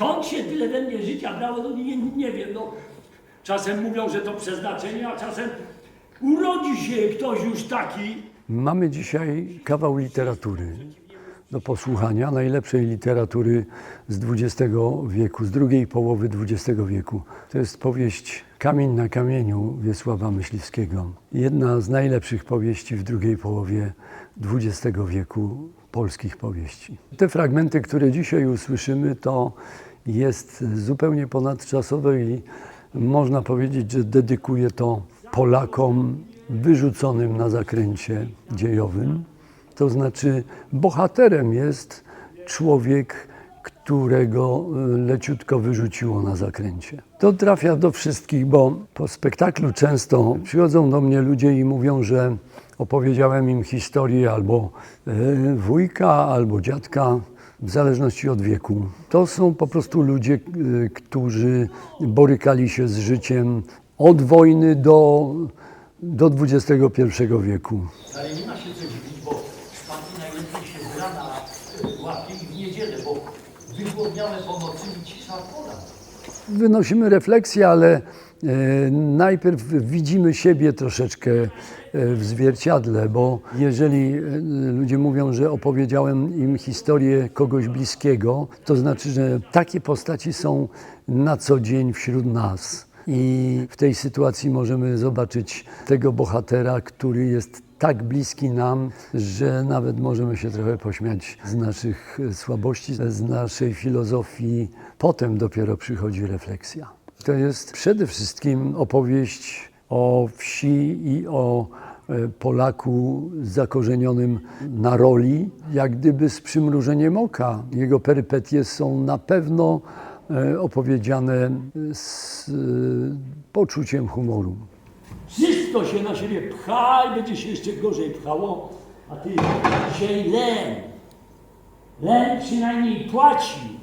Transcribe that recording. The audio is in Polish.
skąd się tyle we mnie życia brało, no nie, nie wiem, no. Czasem mówią, że to przeznaczenie, a czasem urodzi się ktoś już taki, Mamy dzisiaj kawał literatury do posłuchania, najlepszej literatury z XX wieku, z drugiej połowy XX wieku. To jest powieść Kamień na kamieniu Wiesława Myśliwskiego. Jedna z najlepszych powieści w drugiej połowie XX wieku polskich powieści. Te fragmenty, które dzisiaj usłyszymy, to jest zupełnie ponadczasowe i można powiedzieć, że dedykuję to Polakom wyrzuconym na zakręcie dziejowym. To znaczy, bohaterem jest człowiek, którego y, leciutko wyrzuciło na zakręcie. To trafia do wszystkich, bo po spektaklu często przychodzą do mnie ludzie i mówią, że opowiedziałem im historię albo y, wujka, albo dziadka, w zależności od wieku. To są po prostu ludzie, y, którzy borykali się z życiem od wojny do, do XXI wieku. Ale nie ma się co dziwić, bo szpaki najlepiej się z rana y, łapie i w niedzielę, bo wygłodniałe po nocy i cisza pora. Wynosimy refleksję, ale e, najpierw widzimy siebie troszeczkę e, w zwierciadle, bo jeżeli e, ludzie mówią, że opowiedziałem im historię kogoś bliskiego, to znaczy, że takie postaci są na co dzień wśród nas. I w tej sytuacji możemy zobaczyć tego bohatera, który jest tak bliski nam, że nawet możemy się trochę pośmiać z naszych e, słabości, z naszej filozofii. Potem dopiero przychodzi refleksja. To jest przede wszystkim opowieść o wsi i o e, Polaku zakorzenionym na roli, jak gdyby z przymrużeniem oka. Jego perypetie są na pewno e, opowiedziane z e, poczuciem humoru. Wszystko się na siebie pcha i będzie się jeszcze gorzej pchało, a ty dzisiaj len. Len przynajmniej płaci.